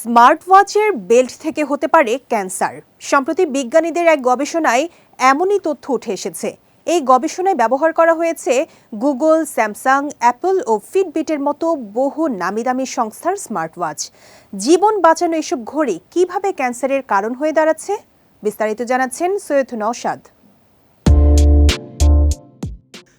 Smart ওয়াচের belt থেকে হতে পারে ক্যান্সার। সম্প্রতি বিজ্ঞানীদের এক গবেষণায় এমনই তথ্য উঠে এসেছে। এই গবেষণায় ব্যবহার করা হয়েছে গুগল, স্যামসাং, অ্যাপল ও ফিটবিটের মতো বহু নামি দামি সংস্থার স্মার্ট ওয়াচ জীবন বাঁচানো এসব ঘড়ি কীভাবে ক্যান্সারের কারণ হয়ে দাঁড়াচ্ছে? বিস্তারিত জানাচ্ছেন সৈয়দ নওশাদ।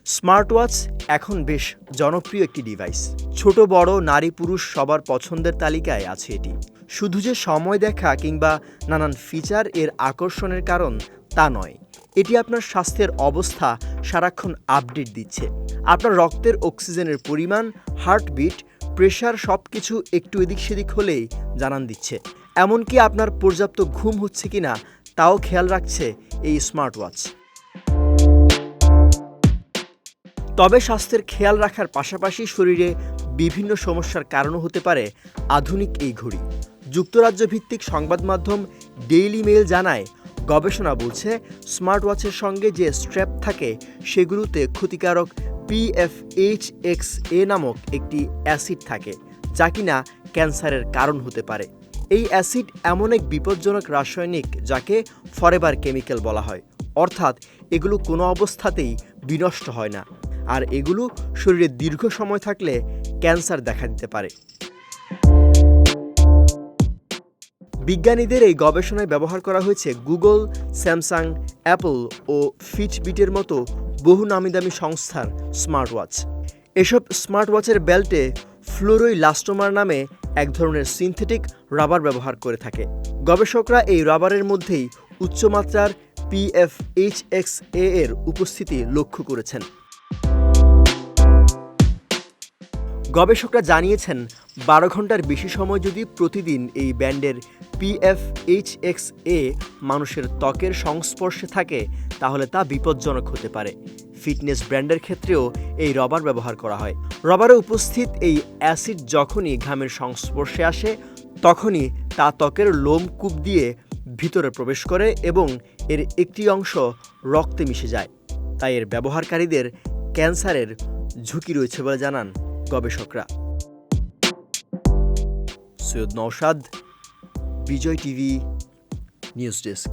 স্মার্ট ওয়াচ এখন বেশ জনপ্রিয় একটি ডিভাইস ছোট, বড়, নারী, পুরুষ সবার পছন্দের তালিকায় আছে এটি। শুধু যে সময় দেখা কিংবা নানান ফিচার এর আকর্ষণের কারণ তা নয়। এটি আপনার স্বাস্থ্যের অবস্থা সারাক্ষণ আপডেট দিচ্ছে। আপনার রক্তের অক্সিজেনের পরিমাণ হার্টবিট প্রেশার সব কিছু একটু এদিক সেদিক হলেই জানান দিচ্ছে। এমনকি আপনার পর্যাপ্ত ঘুম হচ্ছে কিনা তাও খেয়াল রাখছে এই স্মার্ট ওয়াচ তবে স্বাস্থ্যের খেয়াল রাখার পাশাপাশি শরীরে বিভিন্ন সমস্যার কারণও হতে পারে আধুনিক এই ঘড়ি। যুক্তরাজ্য ভিত্তিক সংবাদ মাধ্যম ডেইলি মেইল জানায়, গবেষণা বলছে স্মার্ট ওয়াচের সঙ্গে যে স্ট্র্যাপ থাকে সেগুলোতে ক্ষতিকারক পিএফএইচ এক্স এ নামক একটি অ্যাসিড থাকে, যা কিনা ক্যান্সারের কারণ হতে পারে। এই অ্যাসিড এমন এক বিপজ্জনক রাসায়নিক যাকে ফরেভার কেমিক্যাল বলা হয়। অর্থাৎ এগুলো কোনো অবস্থাতেই বিনষ্ট হয় না। আর এগুলো শরীরে দীর্ঘ সময় থাকলে ক্যান্সার দেখা দিতে পারে। বিজ্ঞানীদের এই গবেষণায় ব্যবহার করা হয়েছে গুগল, স্যামসাং, অ্যাপল ও ফিটবিটের মতো বহু নামিদামি সংস্থার স্মার্ট ওয়াচ এসব স্মার্ট ওয়াচের বেল্টে ফ্লোরোই লাস্টোমার নামে এক ধরনের সিনথেটিক রাবার ব্যবহার করে থাকে। গবেষকরা এই রাবারের মধ্যেই উচ্চমাত্রার পিএফএইচএক্স এ এর উপস্থিতি লক্ষ্য করেছেন। গবেষকরা জানিয়েছেন, বারো ঘণ্টার বেশি সময় যদি প্রতিদিন এই ব্যান্ডের পিএফএইচএক্স এ মানুষের ত্বকের সংস্পর্শে থাকে, তাহলে তা বিপজ্জনক হতে পারে। ফিটনেস ব্র্যান্ডের ক্ষেত্রেও এই রবার ব্যবহার করা হয়। রবারে উপস্থিত এই অ্যাসিড যখনই ঘামের সংস্পর্শে আসে, তখনই তা ত্বকের লোম কূপ দিয়ে ভিতরে প্রবেশ করে এবং এর একটি অংশ রক্তে মিশে যায়। তাই এর ব্যবহারকারীদের ক্যান্সারের ঝুঁকি রয়েছে বলে জানান গবেষকরা। Syed Naushad Bijoy TV news desk.